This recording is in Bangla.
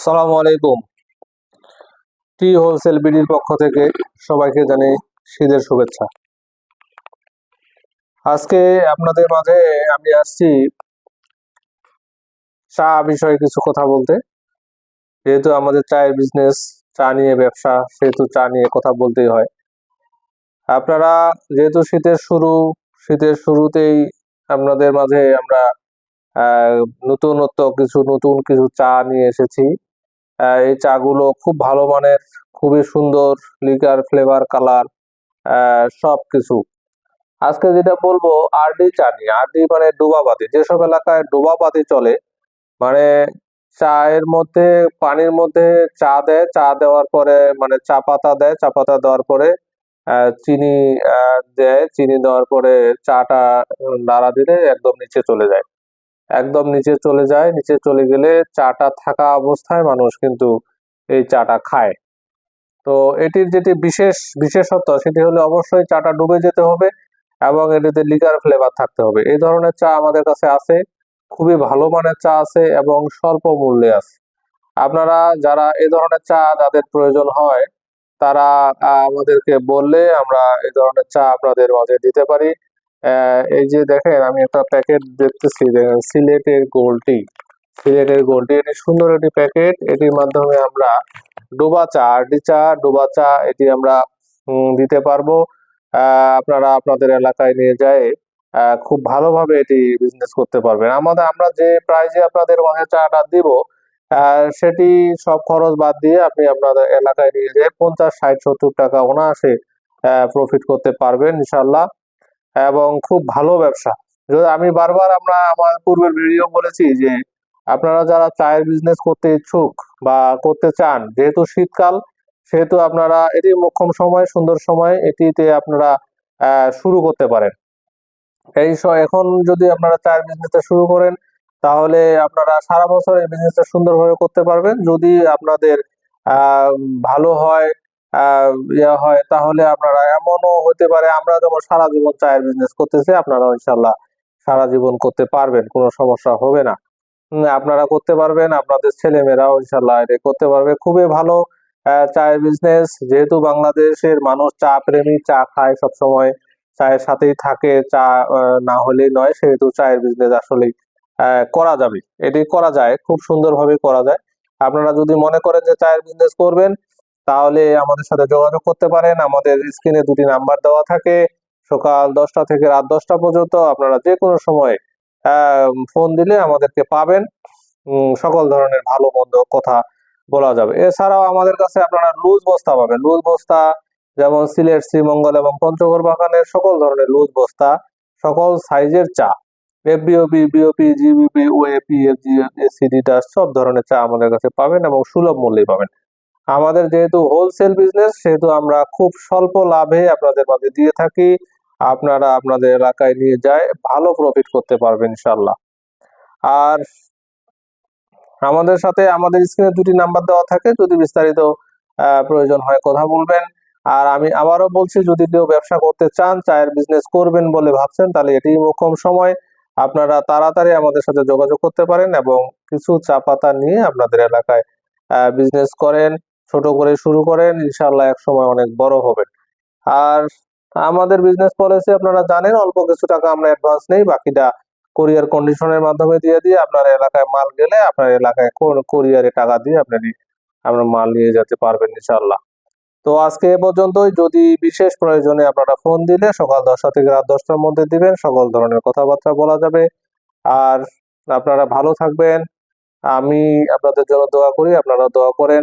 সালামু আলাইকুম। টি হোলসেল বিডির পক্ষ থেকে সবাইকে জানাই শীতের শুভেচ্ছা। আজকে আপনাদের মাঝে আমি আসছি চা বিষয়ে কিছু কথা বলতে। যেহেতু আমাদের চায়ের বিজনেস চা নিয়ে ব্যবসা, সেহেতু চা নিয়ে কথা বলতেই হয়। আপনারা যেহেতু শীতের শুরু, শীতের শুরুতেই আপনাদের মাঝে আমরা নতুনত্ব, কিছু নতুন কিছু চা নিয়ে এসেছি। এই চাগুলো খুব ভালো মানের, খুবই সুন্দর লিকার ফ্লেভার কালার সব কিছু আজকে যেটা বলব, আরডি চা নিয়ে আরডি মানে ডোবাবাতি। যেসব এলাকায় ডোবাবাতি চলে মানে চায়ের মধ্যে, পানির মধ্যে চা দেয়, চা দেওয়ার পরে মানে চা পাতা দেয়, চা পাতা দেওয়ার পরে চিনি দেয়, চিনি দেওয়ার পরে চাটা নাড়া দিলে একদম নিচে চলে যায়। একদম নিচে চলে যায়। নিচে চলে গেলে চাটা থাকা অবস্থায় মানুষ কিন্তু এই চাটা খায়। তো এটির যেটি বিশেষ বিশেষত্ব, সেটি হলে অবশ্যই চাটা ডুবে যেতে হবে এবং এটিতে লিকার ফ্লেভার থাকতে হবে। এই ধরনের চা আমাদের কাছে আছে, খুবই ভালো মানের চা আছে এবং স্বল্প মূল্যে আছে। আপনারা যারা এই ধরনের চা যাদের প্রয়োজন হয়, তারা আমাদেরকে বললে আমরা এই ধরনের চা আপনাদের মাঝে দিতে পারি। এই যে দেখেন, আমি একটা প্যাকেট দেখতেছি সিলেটের গোলটি। সিলেটের গোলটি, এটি সুন্দর একটি প্যাকেট এটির মাধ্যমে আমরা ডোবা চা, আরডি চা, ডোবা চা, এটি আমরা দিতে পারব। আপনারা আপনাদের এলাকায় নিয়ে যায় খুব ভালোভাবে এটি বিজনেস করতে পারবেন। আমাদের, আমরা যে প্রাইজে আপনাদের মাঝে চাটা দিব সেটি সব খরচ বাদ দিয়ে আপনি আপনাদের এলাকায় নিয়ে যেয়ে, পঞ্চাশ, ষাট, সত্তর টাকা অনায়াসে প্রফিট করতে পারবেন ইনশাল্লাহ এবং খুব ভালো ব্যবসা। আমি বারবার আমরা আমার পূর্বের ভিডিও বলেছি যে, আপনারা যারা চায়ের বিজনেস করতে ইচ্ছুক বা করতে চান, যেহেতু শীতকাল, সেহেতু আপনারা এটি মোক্ষম সময়, সুন্দর সময় এটিতে আপনারা শুরু করতে পারেন। এই এখন যদি আপনারা চায়ের বিজনেসটা শুরু করেন, তাহলে আপনারা সারা বছর এই বিজনেসটা সুন্দরভাবে করতে পারবেন। যদি আপনাদের ভালো হয় ইয়ে হয় তাহলে আপনারা এমনও হতে পারে আমরা যেমন সারা জীবন চায়ের বিজনেস করতেছি আপনারা ইনশাল্লাহ সারা জীবন করতে পারবেন কোনো সমস্যা হবে না। আপনারা করতে পারবেন আপনাদের ছেলেমেয়েরাও ইনশাল্লাহ এটা করতে পারবে। খুবই ভালো চায়ের বিজনেস যেহেতু বাংলাদেশের মানুষ চা প্রেমী চা খায় সব সময় চায়ের সাথেই থাকে চা না হলেই নয় সেহেতু চায়ের বিজনেস আসলেই আহ, করা যাবে। এটি করা যায় খুব সুন্দরভাবে করা যায়। আপনারা যদি মনে করেন যে চায়ের বিজনেস করবেন তাহলে আমাদের সাথে যোগাযোগ করতে পারেন। আমাদের স্ক্রিনে দুটি নাম্বার দেওয়া থাকে। সকাল দশটা থেকে রাত দশটা পর্যন্ত আপনারা যে কোনো সময় ফোন দিলে আমাদেরকে পাবেন। সকল ধরনের ভালো মন্দ কথা বলা যাবে। এছাড়াও আমাদের কাছে আপনারা লুজ বস্তা পাবেন। লুজ বস্তা যেমন সিলেট, শ্রীমঙ্গল এবং পঞ্চগড় বাগানের সকল ধরনের লুজ বস্তা, সকল সাইজের চা এফবিওপি বিওপি সব ধরনের চা আমাদের কাছে পাবেন এবং সুলভ মূল্যে পাবেন। আমাদের যেহেতু হোলসেল বিজনেস সেহেতু আমরা খুব স্বল্প লাভে আপনাদের মাঝে দিয়ে থাকি। আপনারা আপনাদের এলাকায় নিয়ে যায়, ভালো প্রফিট করতে পারবেন ইনশাল্লাহ আর আমাদের সাথে আমাদের স্ক্রিনে দুটি নাম্বার দেওয়া থাকে, যদি বিস্তারিত প্রয়োজন হয় কথা বলবেন। আর আমি আবারও বলছি, যদি কেউ ব্যবসা করতে চান, চায়ের বিজনেস করবেন বলে ভাবছেন, তাহলে এটি মোক্ষম সময়। আপনারা তাড়াতাড়ি আমাদের সাথে যোগাযোগ করতে পারেন এবং কিছু চা পাতা নিয়ে আপনাদের এলাকায় বিজনেস করেন। ছোট করে শুরু করেন ইনশাল্লাহ এক সময় অনেক বড় হবেন। আর আমাদের বিজনেস পলিসি আপনারা জানেন, অল্প কিছু টাকা আমরা অ্যাডভান্স নেই, বাকিটা কোরিয়ার কন্ডিশনের মাধ্যমে দিয়ে দিয়ে আপনার এলাকায় মাল গেলে আপনার এলাকায় কোরিয়ারে টাকা দিয়ে আপনি আপনার মাল নিয়ে যেতে পারবেন ইনশাল্লাহ তো আজকে এ পর্যন্তই। যদি বিশেষ প্রয়োজনে আপনারা ফোন দিলে সকাল দশটা থেকে রাত দশটার মধ্যে দিবেন, সকল ধরনের কথাবার্তা বলা যাবে। আর আপনারা ভালো থাকবেন। আমি আপনাদের জন্য দোয়া করি আপনারা দোয়া করেন।